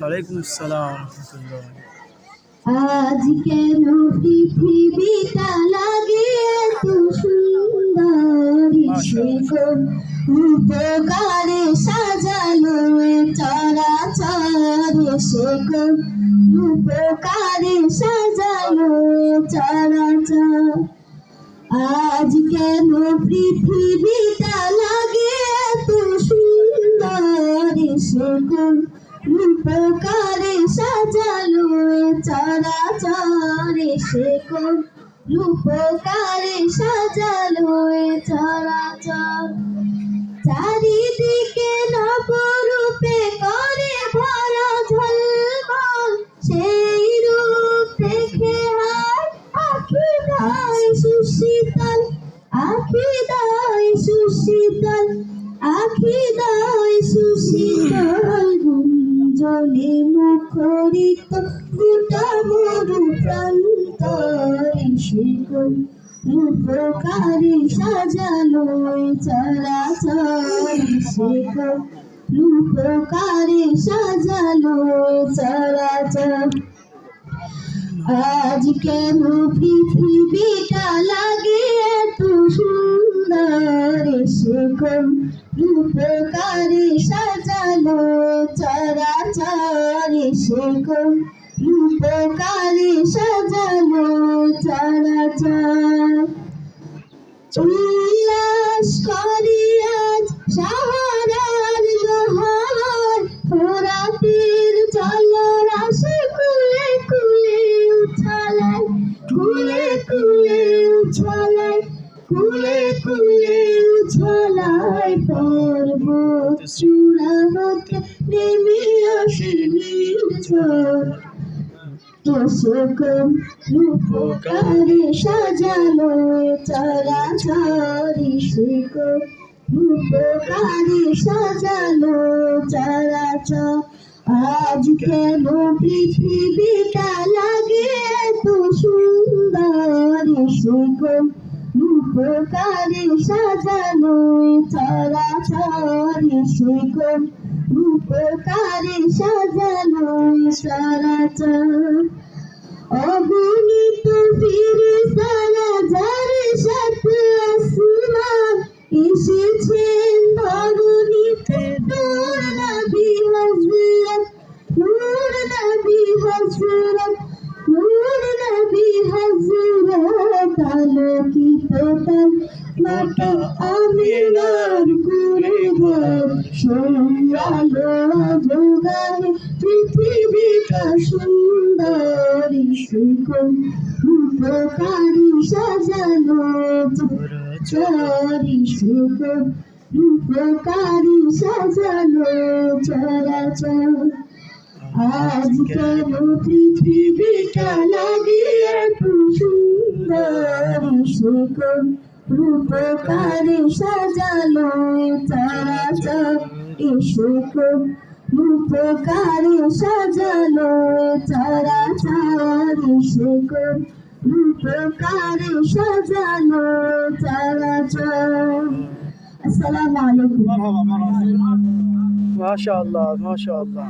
ওয়ালাইকুম আসসালাম আজ কেন পৃথিবীটা লাগে এত সুন্দর সে কোন উপকারে সাজালো চরাচর সে কোন উপকারে সাজালো চরাচর। আজ কেন পৃথিবীটা লাগে এত সুন্দর সে কোন রূপকারে সাজালো চরাচরে সে কোন রূপকারে সাজালো চরাচর চারিদিকে নবরূপে করে ভরা ঝলমল। সেই রূপ দেখে হায় আখি দায় সুশীতল। আখি দায় সুশীতল। আখি দায় সুশীতল। গুঞ্জনে মুখরিত, গোটা মরু প্রান্তরে শিকল, রূপকারী সাজালো চরাচর শিকল, রূপকারী সাজালো চরাচর। আজ কেন পৃথিবীটা লাগে এত সুন্দর সেকম রূপকারে সাজালো চরাচর সেকম রূপকারে সাজালো চরাচর উল্লাস করি আজ সাহারার লোহার, ফোরাতের জলরাশি কুলে কুলে উছালায়, কুলে কুলে উছালায়, কুলে কুলে উছালায়। পর্বত চূড়া হতে নেমে আসে নির্ঝর তোষকম রূপকারে সাজালো চরাচরি শিক রূপকারে সাজালো আজ কেন পৃথিবীটা লাগে এত সুন্দর শিক রূপকারে সাজালো চরাচরি শিক রূপকারে সাজালো চরাচর অগণিত ফিরিস্তারা যার সাথে আসমান এসেছেন ধরণীতে নূর নবী হযরত নূর নবী হযরত নূর নবী হযরত আলোকিত তার মাতা আমিনার কুরে যোগারে পৃথিবীটা সুন্দর সুকম রূপকারী সাজানো চরি সুকম রূপকারী সাজানো চরাচর। আজ কেন পৃথিবীটা লাগে এত সুন্দর সুকম রূপকারে সাজালো চরাচর? সুকম রূপকারে সাজালো চরাচর সুকম রূপকারে সাজালো চরাচর আসসালামু আলাইকুম। মাশাআল্লাহ মাশাআল্লাহ।